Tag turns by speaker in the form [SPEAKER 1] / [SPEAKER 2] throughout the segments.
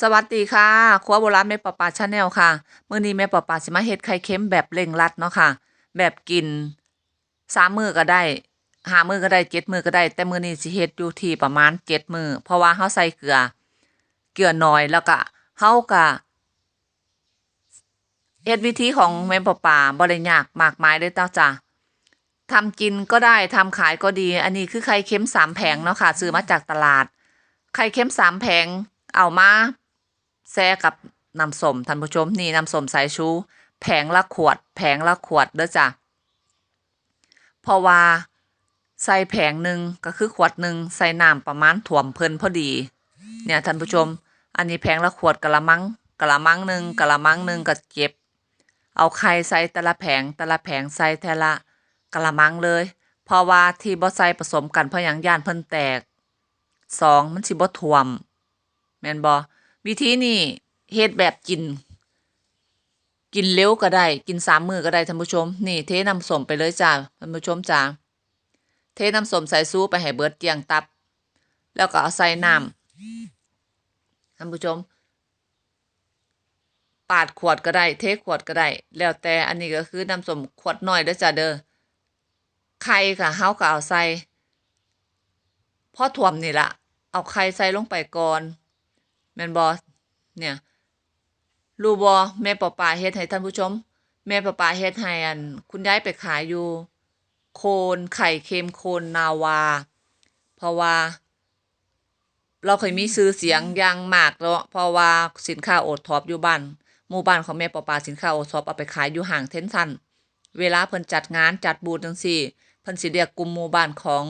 [SPEAKER 1] สวัสดีค่ะครัวโบราณแม่ปอปาชาแนลค่ะมื้อนี้แม่ปอปาสิมาเฮ็ดไข่เค็มแบบเร่งรัดเนาะค่ะ แบบกินสามมื้อก็ได้ห้ามื้อก็ได้เจ็ดมื้อก็ได้ แต่มื้อนี้สิเฮ็ดอยู่ที่ประมาณเจ็ดมื้อเพราะว่าเฮาใส่เกลือ เกลือน้อยแล้วก็เฮาก็เฮ็ดวิธีของแม่ปอปาบ่ได้ยากมากมายเด้เต้าจ้ะทำกินก็ได้ทำขายก็ดี อันนี้คือไข่เค็มสามแผงเนาะค่ะซื้อมาจากตลาด ไข่เค็มสามแผงเอามา แซ่กับน้ำสมท่านผู้ชมนี่น้ำสมสายชูแผงละขวด แผงละขวดเด้อจ้ะเพราะว่าใส่แผงหนึ่งก็คือขวดหนึ่งใส่น้ำประมาณถ่วมเพลินพอดี เนี่ยท่านผู้ชม อันนี้แผงละขวดกะละมังกะละมังหนึ่งกะละมังหนึ่งก็เก็บ เอาไข่ใส่แต่ละแผงแต่ละแผงใส่แต่ละกะละมังเลย เพราะว่าที่บ่ใส่ผสมกันเพราะยังย่านเพิ่นแตกสองมันสิบ่ท่วมแม่นบ่ วิธีนี้เฮ็ดแบบกิน กินเร็วก็ได้ กินสามมือก็ได้ท่านผู้ชม นี่เทน้ำส้มไปเลยจ้าท่านผู้ชมจ้าเทน้ำส้มใส่ซูไปให้เบิดเกลียงตับ แล้วก็เอาใส่น้ำท่านผู้ชม ปาดขวดก็ได้ เทขวดก็ได้ แล้วแต่อันนี้ก็คือน้ำส้มขวดน้อยเด้อจ้าเด้อไข่ค่ะเฮาก็เอาใส่พอท่วมนี่ละเอาไข่ใส่ลงไปก่อน แม่นบอเนี่ยรูบอแม่ปอปาเฮ็ดให้ท่านผู้ชม แม่ปอปาเฮ็ดให้อัน คุณยายไปขายอยู่ โคนไข่เค็มโคนนาวา เพราะว่า เราเคยมีซื้อเสียงย่างมากแล้วเพราะว่าสินค้าโอท็อปอยู่บ้านหมู่บ้านของแม่ปอปาสินค้าโอท็อปเอาไปขายอยู่ห่างเทนซันเวลาเพิ่นจัดงานจัดบูธจังซี่เพิ่นสิเรียกกลุ่มหมู่บ้านของ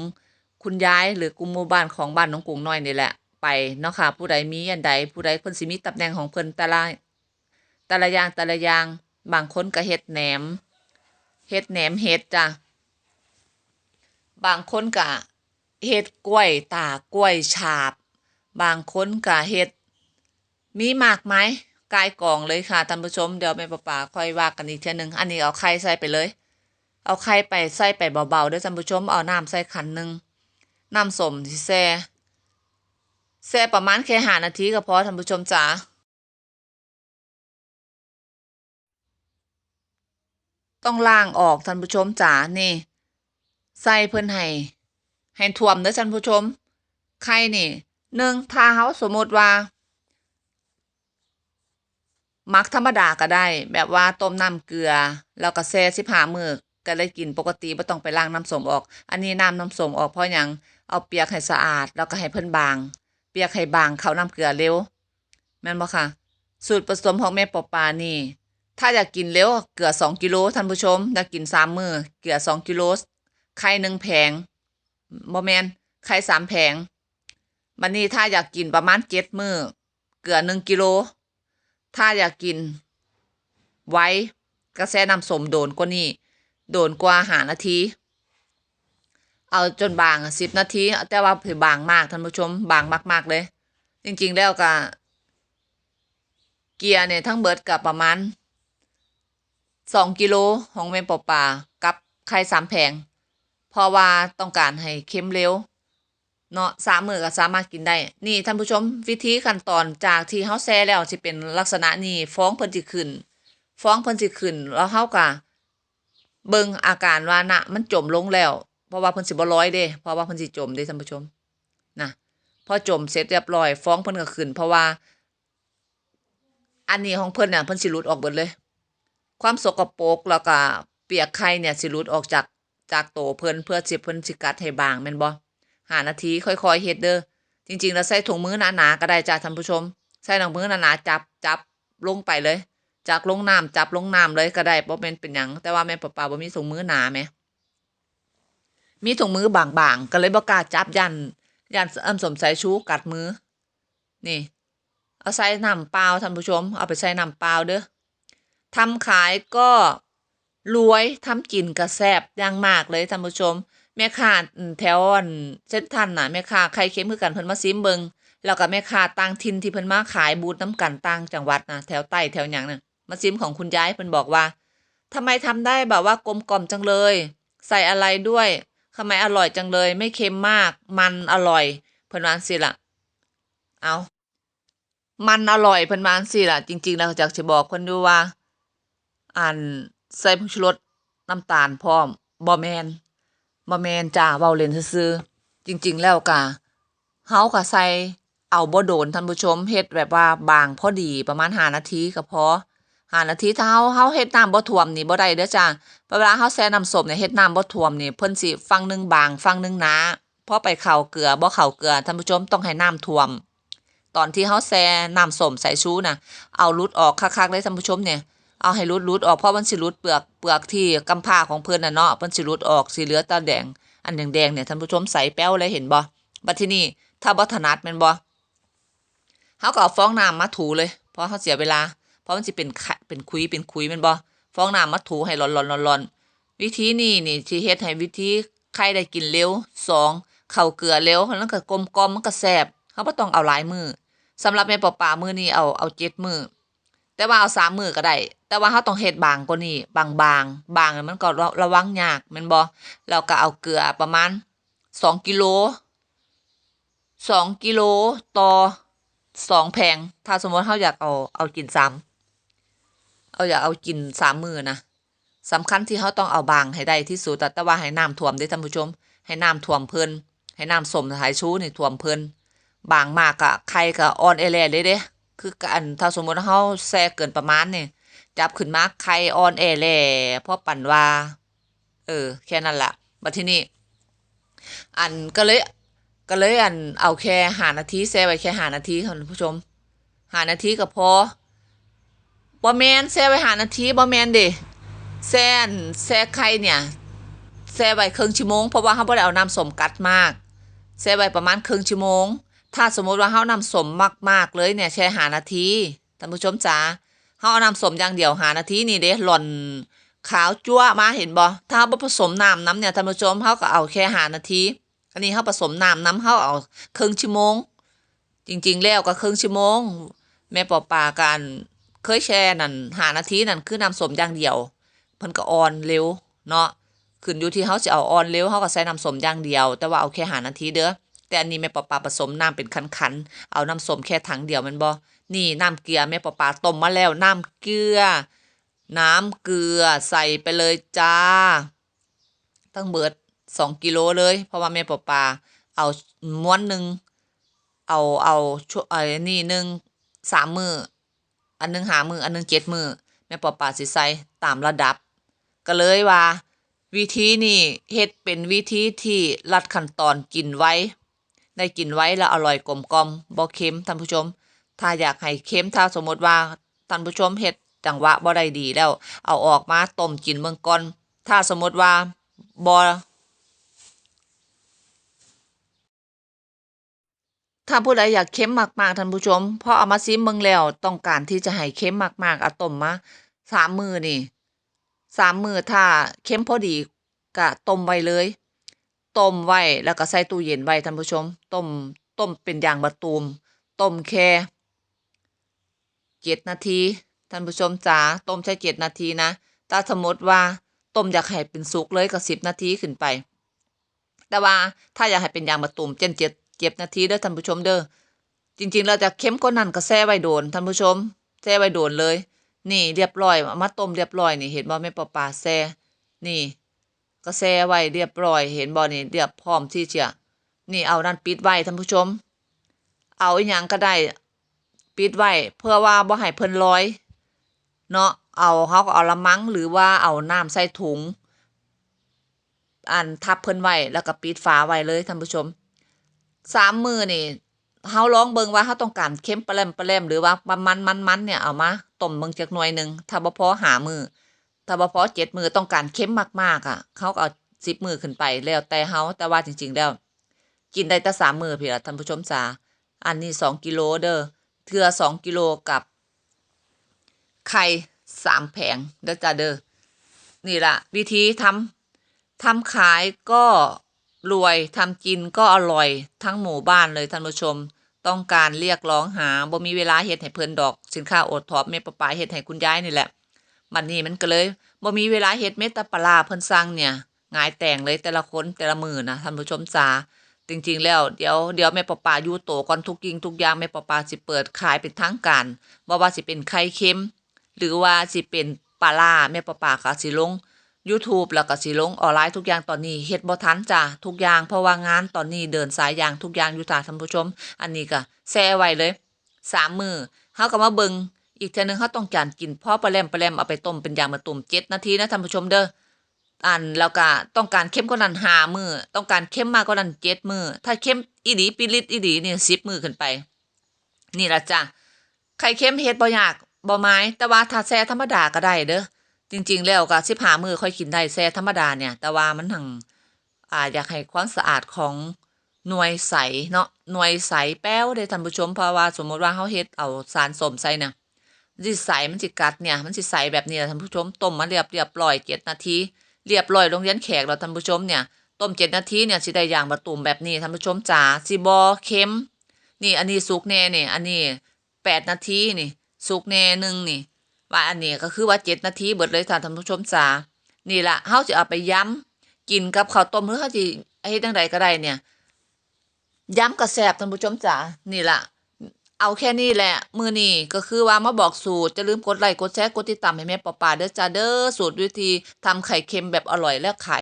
[SPEAKER 1] คุณยายหรือกลุ่มหมู่บ้านของบ้านน้องกุ้งน้อยนี่แหละ ไปเนาะค่ะผู้ใดมีอันใดผู้ใดเพิ่นสิมีตำแหน่งของเพิ่นแต่ละแต่ละอย่างแต่ละอย่างบางคนก็เฮ็ดแหนมเฮ็ดแหนมเฮ็ดจ้ะบางคนก็เฮ็ดกล้วยตากล้วยฉาบ บางคนก็เฮ็ดมีหมากไหมกายกองเลยค่ะท่านผู้ชมเดี๋ยวแม่ป้าป๋าค่อยว่ากันอีกเทื่อนึงอันนี้เอาไข่ใส่ไปเลย เอาไข่ไปใส่ไปเบาๆด้อท่านผู้ชมเอาน้ำใส่ขันหนึ่งน้ำสมที่แซ่ แซ่ประมาณแค่หานาทีก็พอท่านผู้ชมจ๋าต้องล้างออกท่านผู้ชมจ๋านี่ ใส่เพิ่นให้ให้ท่วมเด้อท่านผู้ชม ไข่นี่หนึ่งถ้าเฮาสมมติว่า มักธรรมดาก็ได้ แบบว่าต้มน้ำเกลือ แล้วก็แช่สิบห้ามือก็เลยกินปกติบ่ต้องไปล้างน้ำส้มออก อันนี้น้ำน้ำส้มออกเพราะยังเอาเปียกให้สะอาด แล้วก็ให้เพิ่นบาง เปียกให้บางเข้าน้ำเกลือเร็ว แม่นบ่ค่ะ สูตรผสมของแม่ปอปานี่ ถ้าอยากกินเร็วเกลือ2กิโลท่านผู้ชมอยากกิน3มื้อเกลือ2กิโลไข่1แผงบ่แมนไข่3แผงบัดนี้ถ้าอยากกินประมาณ7มื้อเกลือ1กิโลถ้าอยากกิน ไว้กระแสน้ำสมโดนกว่านี้โดนกว่าหานาที เอาจนบางสิบนาที แต่ว่าถือบางมากท่านผู้ชมบางมาก ๆ เลย จริง ๆ แล้วก็เกียร์เนี่ยทั้งเบิดกับประมาณสองกิโลของแม่ปอปากับไข่สามแผงเพราะว่าต้องการให้เค็มเร็วเนาะสามมือก็สามารถกินได้ นี่ท่านผู้ชมวิธีขั้นตอนจากที่เฮาแซ่แล้วสิเป็นลักษณะนี้ฟ้องเพิ่นสิขึ้น ฟ้องเพิ่นสิขึ้นแล้วเฮาก็เบิ่งอาการว่านะมันจมลงแล้ว ราะว่าเพิ่นสิบ่ลอยเด้เพราะว่าเพิ่นสิจมเด้ท่านผู้ชมนะพอจมเสร็จเรียบร้อย ฟ้องเพิ่นก็ขึ้น เพราะว่า อันนี้ของเพิ่นน่ะเพิ่นสิหลุดออกเบิดเลย ความสกปรกแล้วก็เปียกไข่เนี่ยสิหลุดออกจากจากโตเพิ่นเพื่อสิเพิ่นสิกัดให้บางแม่นบ่หานาทีค่อยๆเฮ็ดเด้อจริง ๆ แล้วใส่ถุงมือหนาๆก็ได้จ้ะท่านผู้ชม ใส่ถุงมือหนาๆจับจับลงไปเลย จากลงน้ำจับลงน้ำเลยก็ได้บ่แม่นเป็นหยังแต่ว่าแม่ปะปาบ่มีถุงมือหนาแหม มีถุงมือบางๆก็เลยบ่กล้าจับยันยันอ้ำสมใส่ชูกัดมือ นี่ เอาใส่น้ำเปล่าท่านผู้ชม เอาไปใส่น้ำเปล่าเด้อทำขายก็รวยทำกินก็แซบอย่างมากเลยท่านผู้ชม แม่ค้าแถวเส้นทันน่ะแม่ค้าไข่เค็มคือกันเพิ่นมาซิมเบิงแล้วก็แม่ค้าต่างถิ่นที่เพิ่นมาขายบูธน้ำกันต่างจังหวัดนะแถวใต้แถวหยังน่ะมาซิมของคุณยายเพิ่นบอกว่าทำไมทำได้แบบว่ากลมกล่อมจังเลย ใส่อะไรด้วย ทำไมอร่อยจังเลย ไม่เค็มมาก มันอร่อยเพิ่นว่าสิล่ะ เอามันอร่อยเพิ่นวาจั่งซี้ล่ะ จริงๆแล้วอยากสิบอกเพิ่นอยู่ว่า อันใส่ผงชูรสน้ำตาลพร้อมบ่แมนบ่แมนจ้าเว้าเลนซื่อจริง ๆ แล้วก็เฮาก็ใส่เอาบ่โดนท่านผู้ชมเฮ็ดแบบว่าบางพอดีประมาณ5นาทีก็พอ 5นาทีถ้าเฮาเฮาเฮ็ดน้ำบ่ท่วมนี่บ่ได้เด้อจ้าเวลาเฮาแช่น้ำส้มเนี่ยเฮ็ดน้ำบ่ท่วมนี่เพิ่นสิฝั่งหนึ่งบางฝั่งหนึ่งหนาพอไปเข้าเกลือบ่เข้าเกลือท่านผู้ชมต้องให้น้ำท่วม ตอนที่เฮาแช่น้ำส้มสายชูน่ะ เอาลุดออกคักๆเลยท่านผู้ชมเนี่ยเอาให้หลุดออกเพราะมันสิลุดเปลือกเปลือกที่กำพร้าของเพิ่นน่ะเนาะเพิ่นสิลุดออกสิเหลือแตาแดง อันแดงๆเนี่ยท่านผู้ชมใสแป้วเลยเห็นบ่บัดที่นี้ถ้าบ่ถนัดแม่นบ่เฮาก็เอาฟองน้ำมาถูเลยเพราะเฮาเสียเวลา เพราะมันสิเป็นขะเป็นคุยเป็นคุยม่นบ่ฟองน้ำมาถูให้ร้อนๆๆๆวิธีนี้นี่สิเฮ็ดให้วิธีไข่ได้กินเร็วสองเข้าเกลือเร็วแล้วก็กลมกลมมันก็แซ่บเฮาบ่ต้องเอาหลายมือสำหรับแม่ปอป่ามือนี้เอาเอา7มื้อแต่ว่าเอาสามมือก็ได้แต่ว่าเราต้องเฮ็ดบางกว่านี้บางๆบางมันก็ระวังยากม่นบ่แล้วก็เอาเกลือประมาณ2กิโล2กิโลต่อ2แผงถ้าสมมติเราอยากเอาเอากินซ้ำ เอาอย่าเอากิน3มื้อนะสำคัญที่เราต้องเอาบางให้ได้ที่สุดแต่ว่าให้น้ำท่วมด้ท่านผู้ชม ให้น้ำท่วมเพลินให้น้ำสมสายชูนี่ท่วมเพลินบางมากก็ไข่ก็อ่อนแอแลเลยเด้คือกันถ้าสมมติเราแช่เกินประมาณนี่จับขึ้นมาไข่อ่อนแอแลพอปั่นว่า เออ แค่นั้นละบัดทีนี้อันก็เลยก็เลยอันเอาแค่5นาทีแช่ไว้แค่5นาทีค่ะท่านผู้ชม5นาทีก็พอ บ่แมนแช่ไว้5นาทีบ่แมนเดแช่นแช่ไข่เนี่ยแช่ไว้ครึ่งชั่วโมงเพราะว่าเราบ่ได้เอาน้ำสมกัดมากแช่ไว้ประมาณครึ่งชั่วโมง ถ้าสมมุติว่าเฮาน้ำสมมากๆเลยเนี่ยแช่5นาทีท่านผู้ชมจ๋าเฮาเอาน้ำสมอย่างเดียว5นาทีนี่เด้หล่อนขาวจั๊วมาเห็นบ่ถ้าบ่ผสมน้ำน้ำเนี่ยท่านผู้ชมเฮาก็เอาแค่5นาทีอันนี้เฮาผสมน้ำน้ำเฮาเอาครึ่งชั่วโมง จริง ๆ แล้วก็ครึ่งชั่วโมง แม่ปอปากัน เคยแชร์นั่น5นาทีนั่นคือน้ำสมอย่างเดียวเพิ่นก็อ่อนเร็วเนาะขึ้นอยู่ที่เฮาสิเอาอ่อนเร็วเฮาก็ใส่น้ำสมอย่างเดียว แต่ว่าเอาแค่5นาทีเด้อแต่อันนี้แม่ปอปาผสมน้ำเป็นคันๆเอาน้ำสมแค่ถังเดียวมันบ่นี่น้ำเกลือแม่ปอปาต้มมาแล้วน้ำเกลือ น้ำเกลือใส่ไปเลยจ้าทั้งเบิด2กิโลเลย เพราะว่าแม่ปอปาเอาม้วนหนึ่งเอาเอาช่วไอ้นี่หนึ่งสามมือ อันหนึงหามืออันหนึงเจ็ดมือแม่ปอปาสิใส่ตามระดับ ก็เลยว่า วิธีนี้เฮ็ดเป็นวิธีที่ลัดขั้นตอนกินไว้ ได้กินไว้แล้วอร่อยกลมกลมบ่เค็มท่านผู้ชม ถ้าอยากให้เค็มถ้าสมมติว่าท่านผู้ชมเฮ็ดจังหวะบ่ได้ดีแล้ว เอาออกมาต้มกินเบิ่งก่อนถ้าสมมติว่าบ่ ถ้าผู้ใดอยากเค็มมากๆท่านผู้ชมพอเอามาซิมเบิ่งแล้วต้องการที่จะให้เค็มมากๆเอาต้มมาสามมือนี่สามมือถ้าเค็มพอดีก็ต้มไว้เลยต้มไว้แล้วก็ใส่ตู้เย็นไว้ท่านผู้ชมต้มต้มเป็นอย่างมะตูมต้มแค่เจ็ดนาทีท่านผู้ชมจ๋าต้มแค่เจ็ดนาทีนะถ้าสมมติว่าต้มอยากให้เป็นสุกเลยก็สิบนาทีขึ้นไป แต่ว่าถ้าอยากให้เป็นอย่างมะตูมเจ็ดเจ็ด เจ็ดนาทีเด้อท่านผู้ชมเด้อจริงๆเราจะเข้มกว่านั้นก็แช่ไว้โดนท่านผู้ชมแช่ไว้โดนเลย นี่เรียบร้อยอามาต้มเรียบร้อยนี่เห็นบ่แม่ปอปลาแช่นี่ ก็แช่ไว้เรียบร้อย เห็นบ่นี่เรียบพร้อมที่จะนี่เอานั่นปิดไว้ท่านผู้ชม เอาอีหยังก็ได้ปิดไว้เพื่อว่าบ่ให้เพิ่นลอยเนาะเอาเฮาก็เอาละมังหรือว่าเอาน้ำใส่ถุงอันทับเพิ่นไว้แล้วก็ปิดฝาไว้เลยท่านผู้ชม สามมือนี่เฮาลองเบิ่งว่าเฮาต้องการเค็มปะแลมปะแลมหรือว่าประมันมันมันเนี่ยเอามาต้มเบิ่งจักหน่อยหนึ่งถ้าบ่พอหามือถ้าบ่พอเจ็ดมือต้องการเค็มมากๆอะเขาก็เอาสิบมือขึ้นไปแล้วแต่เฮาแต่ว่าจริง ๆ แล้ว กินได้แต่สามมือพี่ละท่านผู้ชมจ๋าอันนี้สองกิโลเด้อเทือสองกิโลกับ ไข่สามแผงเด้อจ้าเด้อนี่ละวิธีทำทำขายก็ รวยทำกินก็อร่อย ทั้งหมู่บ้านเลยท่านผู้ชม ต้องการเรียกร้องหาบ่มีเวลาเฮ็ดให้เพิ่นดอก สินค้าโอท็อปแม่ปะปาเฮ็ดให้คุณยายนี่แหละมันนี่มันก็เลยบ่มีเวลาเฮ็ดเม็ดตะปลาเพิ่นสั่งเนี่ยงายแต่งเลยแต่ละคนแต่ละมือนะท่านผู้ชมจ๋าจริงๆแล้วเดี๋ยวเดี๋ยวแม่ปอปาอยู่โตก่อนทุกยิงทุกอย่างแม่ปอปาสิเปิดขายเป็นทางการบ่ว่าสิเป็นไข่เค็ม หรือว่าสิเป็นปลาล่าแม่ปอปาก็สิลง YouTube แล้วก็สิลงออนไลน์ทุกอย่างตอนนี้เฮ็ดบ่ทันจ้ะทุกอย่างเพราะว่างานตอนนี้เดินสายอย่างทุกอย่างอยู่จ้ะท่านผู้ชม อันนี้ก็แช่ไว้เลยสามมือเฮาก็มาเบิงอีกเทื่อนึงเฮาต้องการกินพอปลาแลมปลาแลมเอาไปต้มเป็นยางมะตุ่ม7นาทีนะท่านผู้ชมเด้ออันแล้วก็ต้องการเข้มกว่านั้นหามือต้องการเข้มมากกว่านั้นเจ็ดมือถ้าเข้มอีดีปิลิตอีดีเนี่ยสิบมือขึ้นไป นี่ละจ้ะไข่เค็มเฮ็ดบ่ยากบ่ไม้แต่ว่าถ้าแซ่ธรรมดาก็ได้เด้อ จริง ๆ แล้วก็สิบหามือค่อยกินได้แซ่ธรรมดาเนี่ย แต่ว่ามันหังอ่าอยากให้ความสะอาดของหน่วยใสเนาะหน่วยใสแป้วเด้ท่านผู้ชมเพราะว่าสมมติว่าเฮาเฮ็ดเอาสารสมใส่เนี่ยมันสิใสมันสิกัดเนี่ย มันสิใสแบบนี้ล่ะท่านผู้ชมต้มมาเรียบเรียบร้อยเจ็ดนาทีเรียบร้อยโรงเรียนแขกเราท่านผู้ชมเนี่ยต้มเจ็ดนาทีเนี่ยสิได้อย่างประตูมแบบนี้ท่านผู้ชมจ๋าสิบอเค็มนี่อันนี้สุกแน่นี่อันนี้แปดนาทีนี่สุกแน่หนึ่งนี่ ว่าอันนี้ก็คือว่าเจ็ดนาทีเบิดเลยค่ะท่านผู้ชมจ๋านี่ละเฮาจะเอาไปย้ำกินกับข้าวต้มหรือเฮาจะเฮ็ดจังไดก็ได้เนี่ยย้ำกระแสบท่านผู้ชมจ๋านี่ละเอาแค่นี้แหละ มือนี้ก็คือว่ามาบอกสูตรจะลืมกดไลค์กดแชร์กดติดตามให้แม่ปอปาเด้อจ้าเด้อสูตรวิธีทำไข่เค็มแบบอร่อยและขาย